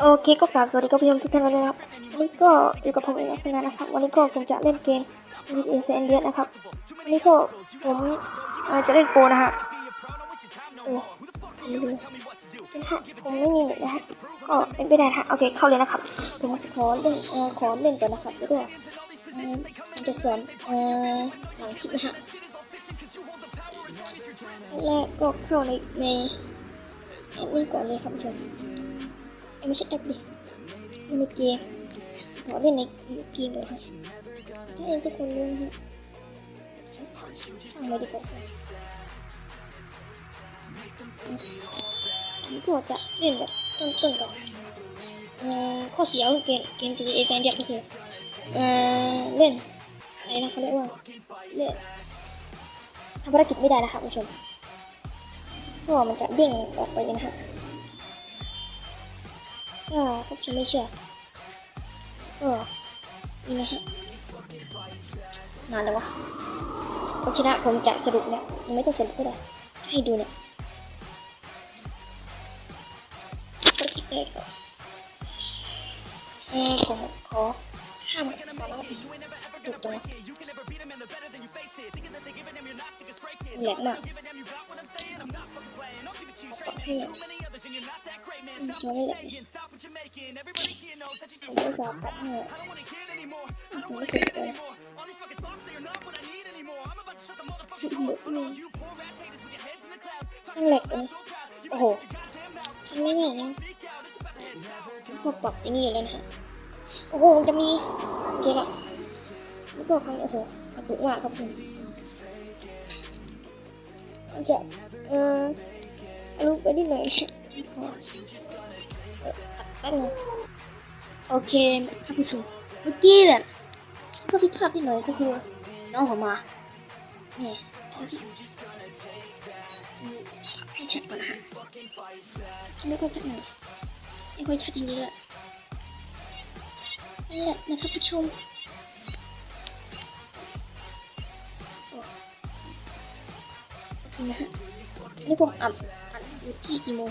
โอเคก็กราบสวัสดีคุณผู้ชมทุกท่านเลยนะครับวันนี้ก็อยู่กับผมเองนะนะครับ วันนี้ก็ผมจะเล่นเกม v a c n d นะครับวันนี้ก็ผมจะเล่นโปรนะฮะเออนี่ดูนะฮะผมไม่มีเน็ตนะฮะก็เป็นไปได้นะฮะโอเคเข้าเลยนะครับผมขอเล่นเออขอเล่นก่อนนะครับแล้วก็ผมจะสอนเออหลังคลิปนะฮะแรกก็เข้าในใน แอปนี้ก่อนเลยครับผู้ชมเอ้ยไม่ใช่แอปดิเล่นในเกมขอเล่นในเกมเลยครับถ้าเองทุกคนรู้นะฮะทำอะไรดีกว่าผมก็จะเล่นแบบต้นๆก่อนเอ่อข้อเสียของเกมเกม GTA San Andreas ก็คือเอ่อเล่นอะไรนะเขาเรียกว่าเล่นทำภารกิจไม่ได้นะครับผู้ชม เพราะว่ามันจะเด้งออกไปเลยนะฮะก็พวกฉันไม่เชื่อก็นี่นะฮะนานแล้ววะโอเคนะผมจะสรุปเนี่ยยังไม่ต้องสรุปก็ได้ให้ดูเนี่ยก็คิดได้ก่อนเออผมขอข้ามก่อนนะครับถูกตรงนะแหลกมาก ขอให้อืมตัวไม่แหลกเลยผมไม่สอบกับเนี่ยผมไม่เคยเลยตั้งเหล็กเลยโอ้โหฉันไม่แน่นะพอปรับอย่างนี้อยู่แล้วนะฮะโอ้โหจะมีโอเคละแล้วก็ครั้งนี้โอ้โหกระตุกมากครับผมมันจะเออ ลูกไปนิดหน่อยขอเออตัดแป๊บนึงโอเคครับผู้ชมเมื่อกี้แบบก็พิดพลาดนิดหน่อยก็คือน้องผมมาเนี่ยให้ชัดก่อนนะฮะไม่ค่อยชัดหน่อยไม่ค่อยชัดจริงๆด้วยนั่นแหละนะครับผู้ชมโอเคนะฮะนี่ผมอัด อยู่ที่กี่โมง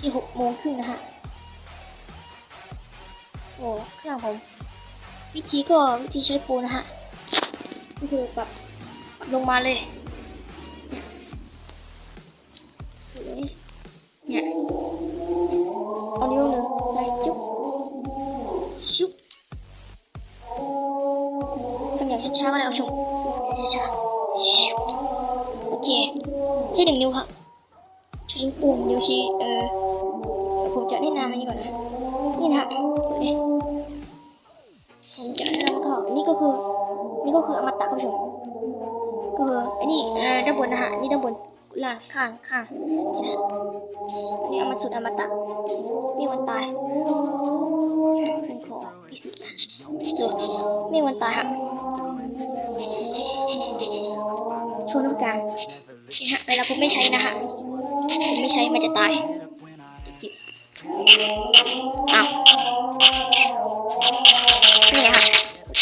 ที่หกโมงครึ่งนะฮะ โอ้ เครื่องผม วิธีก็วิธีใช้ปูนะฮะก็คือปรับปรับลงมาเลย เนี่ยเนี่ยเอานิ้วหนึ่งไปจุ๊บชุบทำอย่างช้าๆก็ได้เอาชุบช้าๆโอเคใช้หนึ่งนิ้วครับ ใช้ปุ่มนิ้วชีเออผมจะแนะนำอันนี้ก่อนนะ นี่นะฮะนี่ผมจะแนะนำเขานี่ก็คือ นี่ก็คืออมตะคุณผู้ชมก็คืออันนี้เอ่อด้านบนนะฮะนี่ด้านบนล่างข้างข้างนี่นะอันนี้เอามาสุดอมตะไม่วันตายเป็นขอพิสูจน์นะดูไม่วันตายฮะช่วงตรงกางนี่ฮะเวลาผมไม่ใช้นะฮะ ไม่ใช้มันจะตายจิตอ้าวนี่นะคะ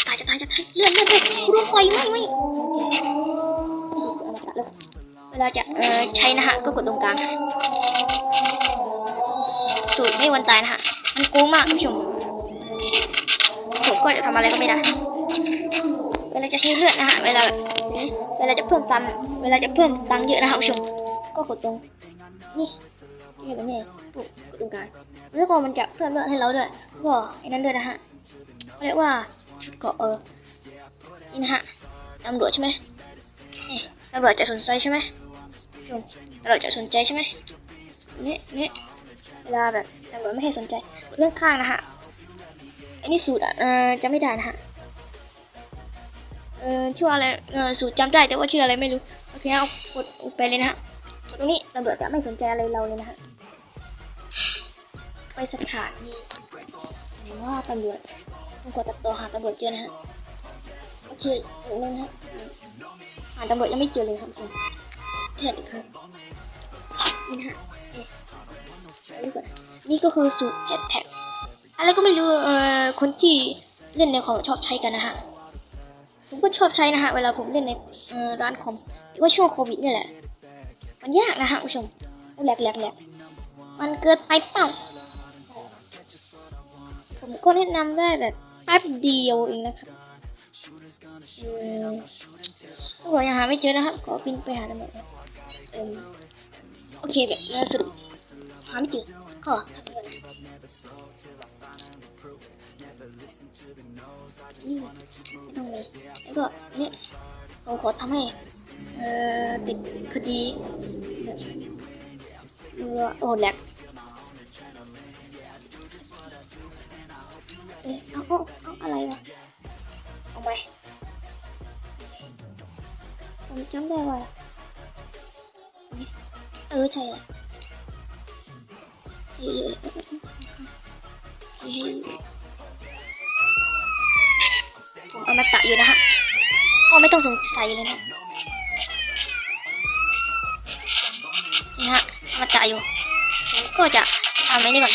ตายจะตายจะตายเลื่อนเลื่อนเลื่อนกูโดนไฟไหมไหมเวลาจะเออใช้นะฮะก็กดตรงกลางสูตรไม่วันตายนะฮะมันโกงมากท่านผู้ชมผมก็จะทำอะไรก็ไม่ได้เวลาจะใช้เลือดนะฮะเวลาเวลาจะเพิ่มตังเวลาจะเพิ่มตังเยอะนะฮะท่านผู้ชมก็กดตรง นี่นี่ตรงนี้ปุ๊บกดตรงกลางแล้วก็มันจะเพิ่มเลือดให้เราด้วยก็ไอ้นั้นด้วยนะฮะเรียกว่าชุดเกาะเออนี่นะฮะตำรวจใช่ไหมนี่ตำรวจจะสนใจใช่ไหมชมตำรวจจะสนใจใช่ไหมนี่นี่เวลาแบบตำรวจไม่ให้สนใจเรื่องข้างนะฮะอันนี้สูตรอะเออจำไม่ได้นะฮะเออชื่ออะไรเออสูตรจำได้แต่ว่าชื่ออะไรไม่รู้โอเคเอากดไปเลยนะฮะ ตรงนี้ตำรวจจะไม่สนใจอะไรเราเลยนะฮะ ไปสถานีหรือว่าตำรวจผมกดตัดต่อหาตำรวจเจอนะฮะ โอเคอีกนึงนะฮะหาตำรวจยังไม่เจอเลยครับผมเท็ดอีกครับนี่ฮะเอ๊ะนี่ก็คือสูตรเจ็ดแพ็คอะไรก็ไม่รู้เอ่อคนที่เล่นในคอมชอบใช้กันนะฮะผมก็ชอบใช้นะฮะเวลาผมเล่นในร้านคอมว่าช่วงโควิดนี่แหละ มันยากนะฮะผู้ชมแหลกแหลกแหลกมันเกินไปเปล่า ผมก็แนะนำได้แบบแป๊บเดียวเองนะครับเออถ้าบอกยังหาไม่เจอนะครับ ขอบินไปหาตำรวจนะเออโอเคแบบสรุปหาไม่เจอก็ทำก่อนนะนี่ไงไม่ต้องเลยแล้วก็เนี่ยผมขอทำให้ เออติดคดีโอ้แหลกเอ๊ะเอาเอาเอาอะไรวะเอาไปผมจำได้ว่าเออใช่แหละเฮ้ยผมเอามาตะอยู่นะฮะก็ไม่ต้องสงสัยเลยนะ มาตะอยู่ก็จะทำไอ้นี่ก่อน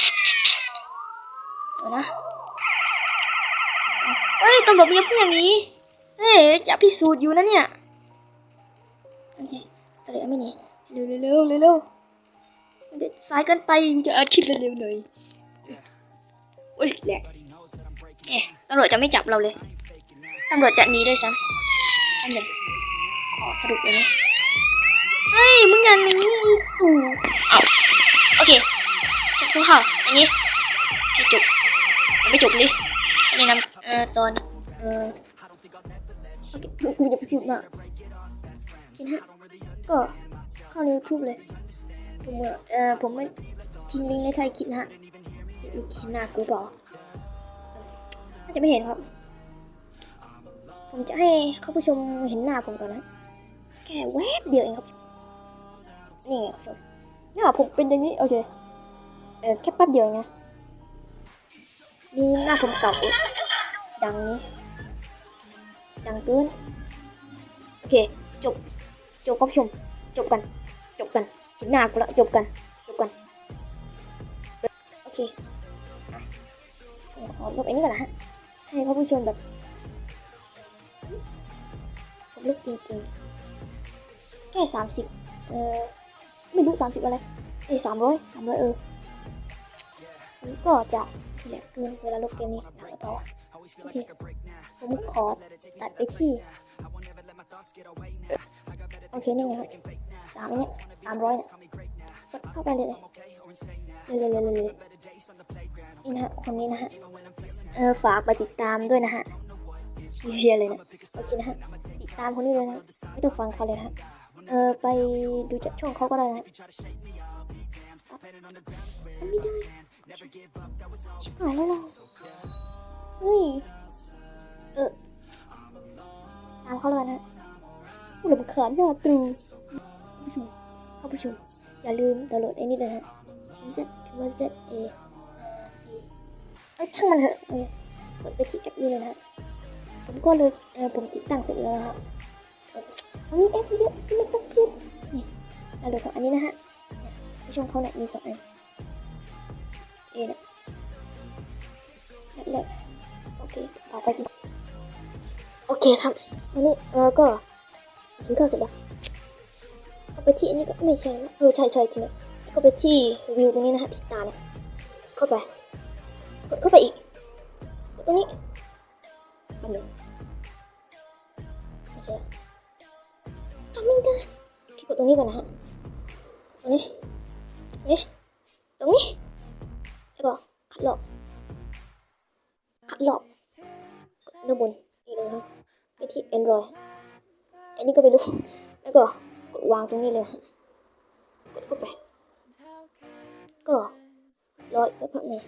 เดี๋ยวนะเฮ้ยตำรวจอย่าพูดอย่างนี้เฮ้ยจะพิสูจน์อยู่นะเนี่ยโอเคตำรวจไม่หนีเร็วเร็วเร็วเร็วเร็วเด็ดสายกันไปจะอัดคลิปเร็วๆหน่อยโอ้ยแหลกเอ๊ะตำรวจจะไม่จับเราเลยตำรวจจะหนีด้วยซ้ำอันหนึ่งขอสรุปเลยนะ เฮ้ย มึงอย่าหนีตู่เอาโอเคสักครู่ค่ะอันนี้ไม่จบยังไม่จบเลยแนะนำเอ่อตอนเอ่อโอเคกูจะพูดมากนะฮะก็เข้าใน YouTube เลยผมเอ่อผมไม่ทิ้งลิงก์ในไทยคลิปนะฮะเห็นเห็นหน้ากูเปล่าน่าจะไม่เห็นครับ ผมจะให้เข้าผู้ชมเห็นหน้าผมก่อนนะ แค่แวบเดียวเองครับ นี่ไงครับหน้าผมเป็นอย่างนี้โอเคเออแค่แป๊บเดียวเองนี่หน้าผมเก่าดังนี้ดังเกินโอเคจบจบครับชมจบกัน จบกันเห็นหน้ากูล้วจบกันจบกันโอเคผมขอลบไอ้นี่ก่อนนะฮะให้ท่านผู้ชมแบบผมลบจริงๆแค่สามสิบเออ ไม่รู้สามสิบอะไรเอ้สามร้อยสามร้อยเออผมก็จะแหลกเกินเวลาลบเกมนี้แล้วก็โอเคผมขอตัดไปที่โอเคนี่ไงครับสามเนี่ยสามร้อยเนี่ยกดเข้าไปเลยเลยเลยเลยเลยเลยนี่นะฮะคนนี้นะฮะเออฝากไปติดตามด้วยนะฮะเชียร์เลยนะโอเคนะฮะติดตามคนนี้เลยนะไม่ต้องฟังเขาเลยนะฮะ เออไปดูจากช่องเขาก็ได้นะไม่ได้ชิบหายแล้วเราเฮ้ย เออตามเขาเลยนะหลบขานหน้าตรูผู้ชมเข้าผู้ชมอย่าลืมดาวน์โหลดไอ้นี่เลยนะ Z พิมพ์ว่า Z A R C เอ้ยช่างมันเถอะเอ้ยกดไปที่แอปนี้เลยนะผมก็เลยเออผมติดตั้งเสร็จแล้วนะครับ เขามีแอปเยอะไม่ต้องขึ้นนี่ดาวน์โหลดสองอันนี้นะฮะผู้ชมเขาเนี่ยมีสองอันเอนะนั่นแหละโอเคต่อไปสิโอเคครับวันนี้เออก็กินข้าวเสร็จแล้วก็ไปที่อันนี้ก็ไม่ใช่นะเออใช่ใช่ใช่ไหมก็ไปที่วิวตรงนี้นะฮะที่ตาเนี่ยเข้าไปกดเข้าไปอีกกดตรงนี้อันหนึ่งไม่ใช่ ทำไม่ได้โอเคกดตรงนี้ก่อนนะฮะตรงนี้ตรงนี้ตรงนี้แล้วก็คัดหลอกคัดหลอกด้านบนอีกหนึ่งครับไปที่ Android อันนี้ก็ไปรู้ แล้วก็กดวางตรงนี้เลยฮะกดเข้าไป ก็รออีกสักพักหนึ่ง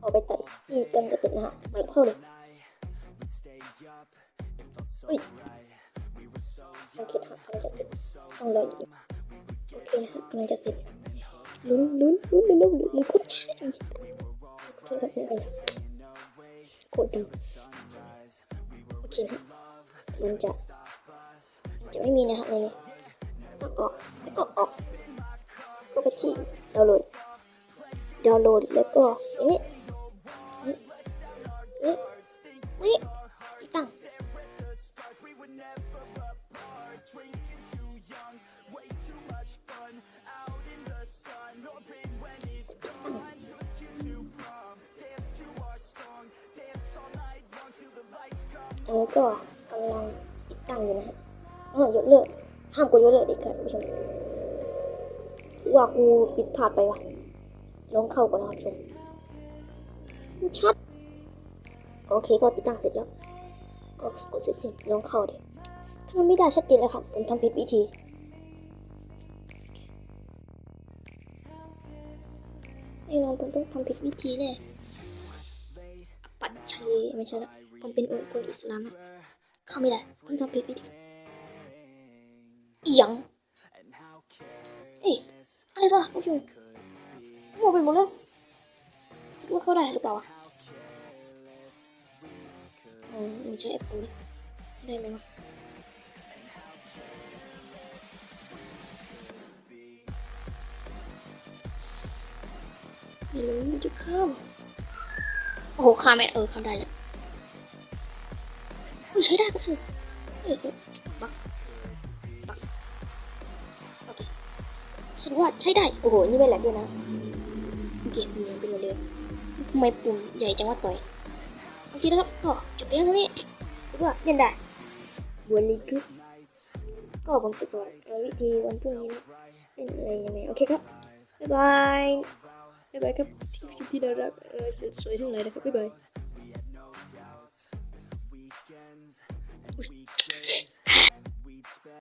ออกไปตัดที่กันจะเสร็จนะฮะมันเข้าเลยอุ้ย โอเคฮะกำลังจะเสร็จต้องรออีกโอเคนะฮะกำลังจะเสร็จลุ้นลุ้นลุ้นเร็วๆลุ้นโคตรช้าอีกโทษครับเนี่ยอะไรโคตรดังโอเคนะมันจะมันจะไม่มีนะฮะในนี้ต้องออกแล้วก็ออกก็ไปที่ดาวน์โหลดดาวน์โหลดแล้วก็อย่างนี้นี่นี่ เออก็กำลังติดตั้งอยู่นะฮะเออยกเลิกห้ามกดยกเลิกเด็ดขาดผู้ชมว่ากูปิดพลาดไปวะลองเข้าก่อนนะครับผู้ชมชัดโอเคก็ติดตั้งเสร็จแล้ว ก็กดเสร็จสิลองเข้าดิถ้ามันไม่ได้ชัดเจนเลยครับผมทำผิดวิธีแน่นอนผมต้องทำผิดวิธีแน่อปัจชัยไม่ใช่ละ ผมเป็นองค์คนอิสลามนะเข้าไม่ได้ผมทำผิดวิธีเอียงเอ้ยอะไรวะผู้ชมมั่วไปหมดเลยสรุปว่าเข้าได้หรือเปล่าวะอืมมันใช้แอปปูดิได้ไหมวะไม่รู้จะข้ามโอ้โหข้ามไม่เออข้ามได้แล้ว อุ้ยใช้ได้ก็คือบักบักโอเคฉันว่าใช้ได้ โอ้โห นี่ไม่แหลกด้วยนะ โอเคปุ่มยังเป็นเหมือนเดิมทำไมปุ่มใหญ่จังวะต่อย โอเคนะครับก็จบเพียงเท่านี้คิดว่าเล่นได้วันนี้คือก็ผมจะสอนวิธีวันพรุ่งนี้นะเล่นอะไรยังไงโอเคครับ บ๊ายบาย บ๊ายบายครับที่ที่น่ารักเออสวยทั้งหลายนะครับ บ๊ายบาย